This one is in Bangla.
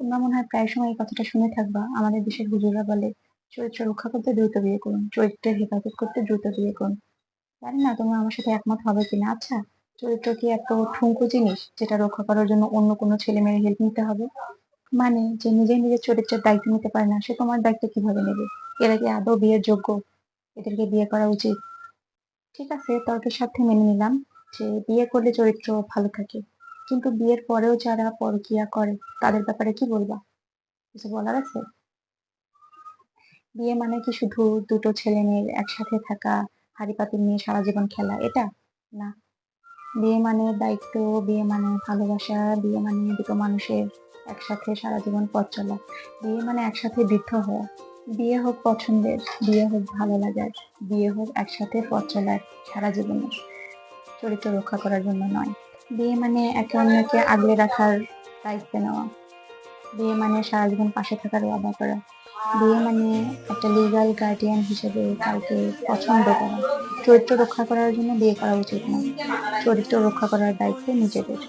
তোমরা মনে হয় প্রায় সময় এই কথাটা শুনে থাকবা। আমাদের দেশের হুজুররা বলে, চরিত্র রক্ষা করতে দ্রুত বিয়ে করুন, চরিত্রের হেফাজত করতে দ্রুত বিয়ে করুন। জানি না, তোমরা আমার সাথে একমত হবে কিনা। আচ্ছা চরিত্র কি এত ঠুনকো জিনিস যেটা রক্ষা করার জন্য অন্য কোনো ছেলে মেয়ের হেল্প নিতে হবে? মানে যে নিজে নিজের চরিত্রের দায়িত্ব নিতে পারে না, সে তোমার দায়িত্ব কীভাবে নেবে? এরা কি আদৌ বিয়ের যোগ্য এদেরকে বিয়ে করা উচিত? ঠিক আছে, তর্কের সাথে মেনে নিলাম যে বিয়ে করলে চরিত্র ভালো থাকে। কিন্তু বিয়ের পরেও যারা পরকিয়া করে, তাদের ব্যাপারে কি বলবা? কিছু বলার আছে? বিয়ে মানে কি শুধু দুটো ছেলে মেয়ের একসাথে থাকা হাড়ি পাতিল নিয়ে সারা জীবন খেলা, এটা? না। বিয়ে মানে দায়িত্ব, বিয়ে মানে ভালোবাসা, বিয়ে মানে দুটো মানুষের একসাথে সারা জীবন পথ চলা। বিয়ে মানে একসাথে বৃদ্ধ হওয়া। বিয়ে হোক পছন্দের, বিয়ে হোক ভালো লাগার, বিয়ে হোক একসাথে পথ চলার সারা জীবনের চরিত্র রক্ষা করার জন্য নয়। বিয়ে মানে একে অন্যকে আগলে রাখার দায়িত্ব নেওয়া। বিয়ে মানে সারা জীবন পাশে থাকার ওয়াদা করা। বিয়ে মানে একটা লিগাল গার্ডিয়ান হিসেবে কাউকে পছন্দ করা। চরিত্র রক্ষা করার জন্য বিয়ে করা উচিত না চরিত্র রক্ষা করার দায়িত্ব নিজেদের।